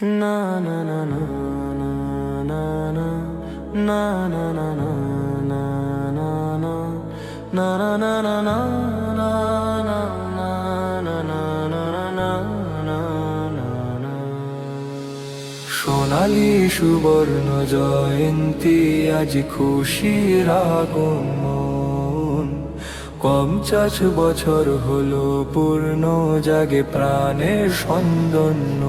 না সোনালি সুবর্ণ জয়ন্তী আজ খুশির আগমন পঞ্চাশ বছর হলো পূর্ণ জাগে প্রাণের সন্দন্য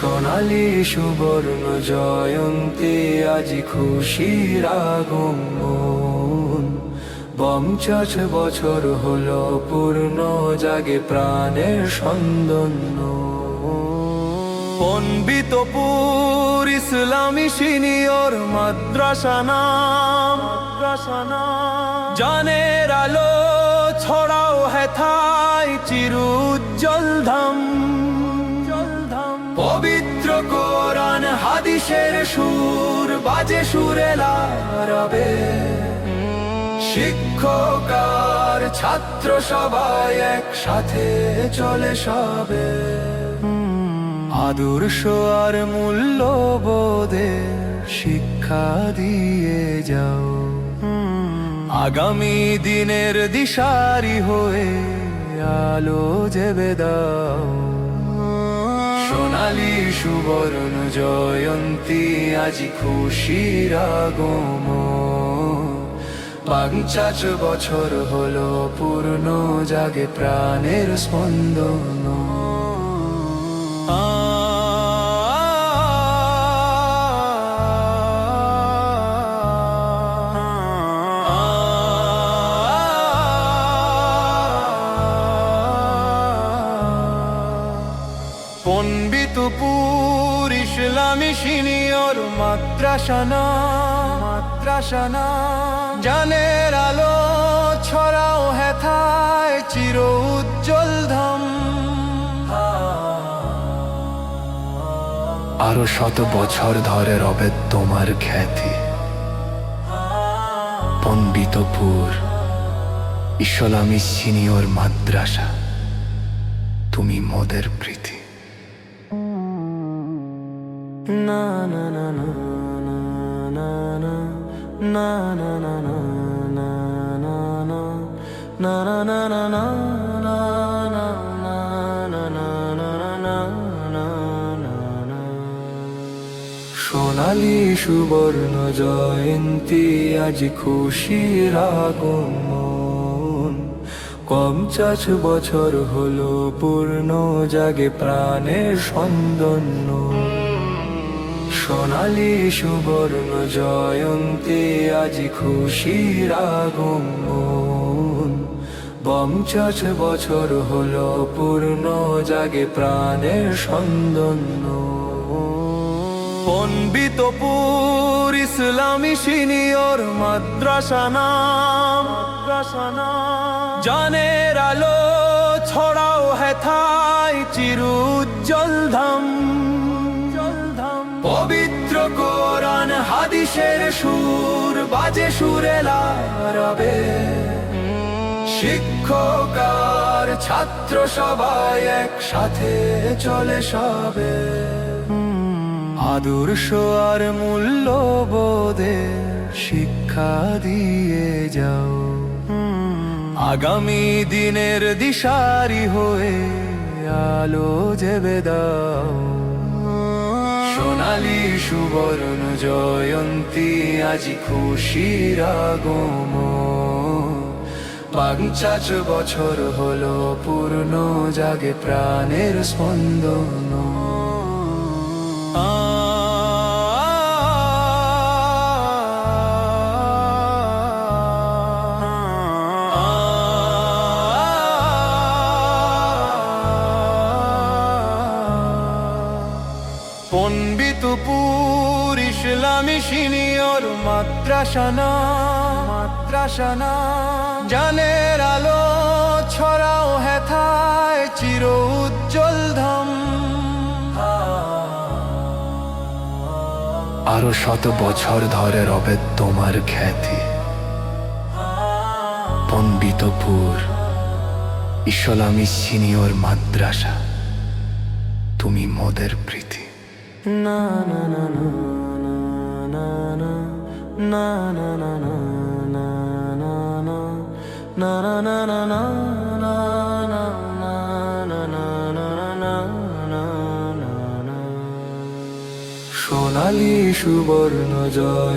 সোনালি সুবর্ণ জয়ন্তী, আজ খুশির আগমন। পঞ্চাশ বছর হলো, পূর্ণ জাগে প্রাণের সন্দন্য। পণ্ডিতপুর ইসলামী সিনিয়র মাদ্রাসা নাম। জানের আলো ছড়াও হেথায় চিরুজ্জ্বল ধাম। পবিত্র কোরআন, হাদিসের সুর, বাজে সুরে লারাবে শিক্ষক আর ছাত্র সবাই একসাথে চলে সবে। আদর্শ আর মূল্যবোধের শিক্ষা দিয়ে যাও। আগামী দিনের দিশারি হয়ে আলো জেবে দাও। সোনালি সুবরণ জয়ন্তী আজি খুশির আগম পঞ্চাশ বছর হলো পূর্ণ জাগে প্রাণের স্পন্দন। ইসলামী জানের আলো ছড়াও হেথায় চির উজ্জ্বল আরও শত বছর ধরে রবে তোমার খ্যাতি। পণ্ডিতপুর, ইসলামী সিনিয়র মাদ্রাসা, তুমি মোদের প্রীতি। না না না না না না না না না না না না না না না না সোনালি সুবর্ণ জয়ন্তী আজ খুশির আগমন পঞ্চাশ বছর হলো পূর্ণ জাগে প্রাণের সন্দন্য সোনালি সুবর্ণ জয়ন্তী, আজ খুশির আগমন। পঞ্চাশ বছর হলো, পূর্ণ জাগে প্রাণের সন্দন্য পণ্ডিতপুর ইসলামী সিনিয়র মাদ্রাসা নাম। জানের আলো ছড়াও হেথায়, চিরুজ্জ্বল ধাম পবিত্র কোরআন, হাদিসের সুর, বাজে সুরে লারাবে। শিক্ষক আর ছাত্র সবাই একসাথে চলে সবে। আদর্শ আর মূল্যবোধের শিক্ষা দিয়ে যাও। আগামী দিনের দিশারি হয়ে আলো জেবে দাও। সোনালি সুবর্ণ জয়ন্তী আজি খুশির আগম পঞ্চাশ বছর হলো পূর্ণ জাগে প্রাণের স্পন্দন। পণ্ডিতপুর ইসলামী সিনিয়র মাদ্রাসানা মাদ্রাসানা। জানের আলো ছড়াও হেথায় চির উজ্জ্বল ধাম। আরও শত বছর ধরে রবে তোমার খ্যাতি। পণ্ডিতপুর ইসলামী সিনিয়র মাদ্রাসা, তুমি মোদের প্রীতি। না না না না না না না না না না na na na na na na na na na na na সোনালি সুবর্ণ জয়